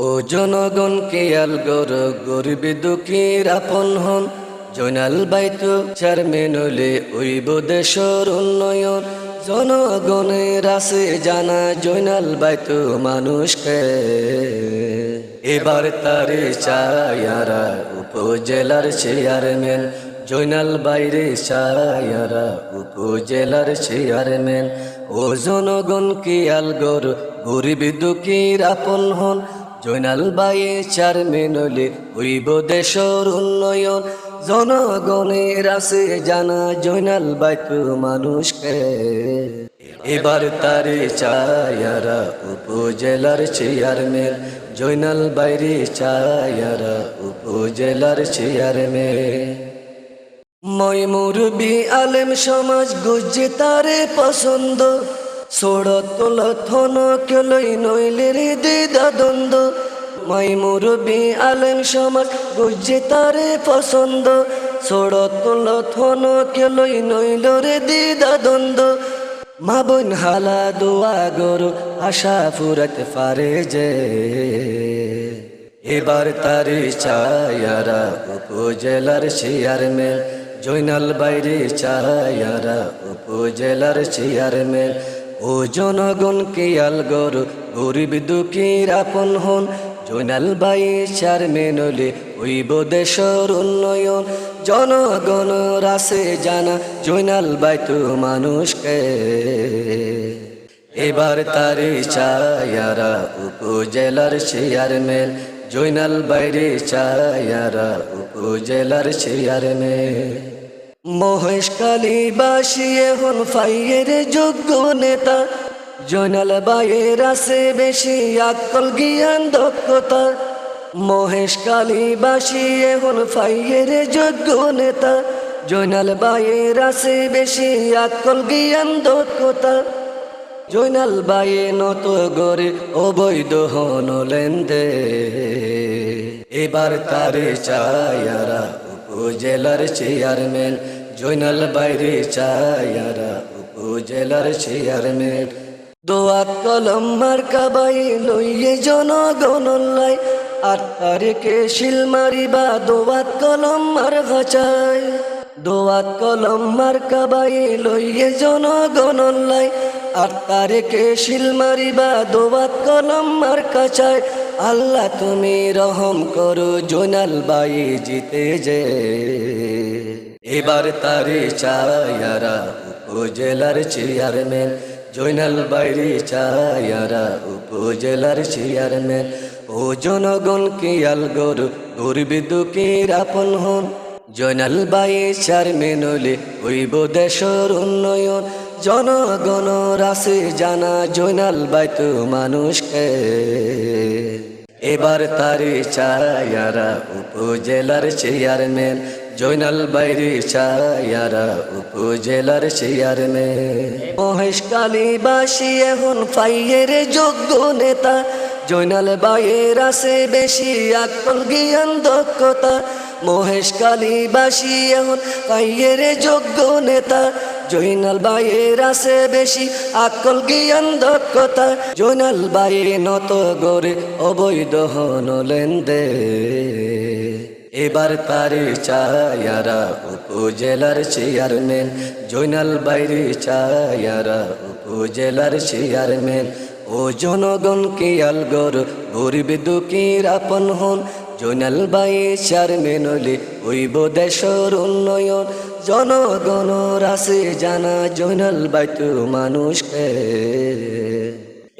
ও জনগণ কেয়াল গর, গরিব দুঃখীর আপন হন। জৈনাল বাইতু, চেয়ারম্যান হলে দেশর উন্নয়ন। জনগণের আছে জানা জৈনাল বাইতু মানুষকে। এবার তারে চায়ারা উপজেলার চেয়ারম্যান। জৈনাল বাইরে চায়ারা উপজেলার চেয়ারম্যান। ও জনগণ কেয়াল গর, গরিব দুঃখীর আপন হন। জৈনাল বাইয়ে চেয়ারম্যান হলে হইব দেশর উন্নয়ন। জনগণের আছে জানা জৈনাল বাইতু মানুষকে। এবার তারে চায়ারা উপজেলার চেয়ারম্যান জৈনাল বাইরে চায়ারা উপজেলার চেয়ারম্যান মই মুরবি আলেম সমাজ গুজে তারে পছন্দ। সোড়ত তোল থন কেলই নইলে রে দিদা দ্বন্দ্ব মই মুরবি আলেম সমাজ গুজে তারে পছন্দ। সোড়ত তোল থন কেলই নইল রে দিদা দ্বন্দ্ব মা বোন হালা দোয়া গরু, আশা ফুরত পারে যে। এবার তারি চায়ারা উপজেলার চেয়ারম্যান জৈনাল বাইরে চায়ারা উপজেলার চেয়ারম্যান ও জনগণ, কেয়াল গর, গরিব দুঃখীর আপন হন। জৈনাল বাই চেয়ারম্যান হলে হইব দেশর উন্নয়ন। জনগণ রাসে জানা জৈনাল বাইতু মানুষকে। এবার তারে চায়ারা উপজেলার চেয়ারম্যান জৈনাল বাইরে চায়ারা উপজেলার চেয়ারম্যান মহেশ কালী বাসী এখন ফাইয়ের যোগ্য নেতা। জৈনাল বাইয়ের আছে বেশি আকল, জ্ঞান, দক্ষতা। মহেশ কালী বাসী এখন ফাইয়ের যোগ্য নেতা। জৈনাল বাইয়ের আছে বেশি আকল, জ্ঞান, দক্ষতা। জৈনাল বাইয়ে নত গরে অবৈধ হন লেন্দে। এবার তারে চায়ারা উপজেলার চেয়ারম্যান জৈনাল বাইরে চায়ারা উপজেলার চেয়ারম্যান। দোয়াত কলম মার্কা বাই লইয়ে জনগণলাই আট তারিখে শিল মারিবা দোয়াত কলম মার ঘাচায় দোয়াত কলম মার্কা বাই লইয়ে জনগণলাই আট তারিখে শিল মারিবা দোয়াত কলম মার কাছায় আল্লাহ তুমি রহম করো জোনাল বাই জিতে যে। এবার তারে চায়ারা উপজেলার চেয়ারম্যান জৈনাল বাইরে চায়ারা উপজেলার চেয়ারম্যান ও জনগণ কেয়াল গর গরিব দুঃখীর আপন হন? জৈনাল বাইয়ে চেয়ারম্যান হলে হইব দেশর উন্নয়ন। জনগণ রাসে জানা জৈনাল বাইতু মানুষকে। এবার তারে চায়ারা উপজেলার চেয়ারম্যান জৈনাল বাইরে চায়ারা উপজেলার চেয়ারম্যান মহেশ কালী বাসী এখন ফাইয়ের যোগ্য নেতা জৈনাল বাইয়ের আছে বেশি আকল জ্ঞান দক্ষতা। মহেশ কালী বাসী এখন ফাইয়ের যোগ্য নেতা জৈনাল বাইয়ের আছে বেশি, আকল জ্ঞান, দক্ষতা। জৈনাল বাইয়ে নত গরে অবৈধ হন লেন্দে। এবার তারে চায়ারা উপজেলার চেয়ারম্যান জৈনাল বাইরে চায়ারা উপজেলার চেয়ারম্যান ও জনগণ কেয়াল গর গরিব দুঃখীর আপন হন। জৈনাল বাইয়ে চেয়ারম্যান হলে হইব দেশর উন্নয়ন। জনগণ রাসে জানা জৈনাল বাইতু মানুষকে।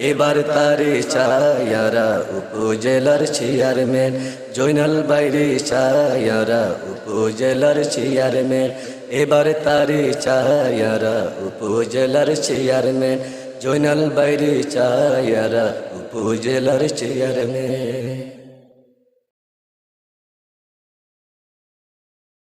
এবার তারে চায়ারা উপজেলার চেয়ারম্যান জৈনাল বাইরে চায়ারা উপজেলার চেয়ারম্যান এবার তারে চায়ারা উপজেলার চেয়ারম্যান জৈনাল বাইরে চায়ারা উপজেলার চেয়ারম্যান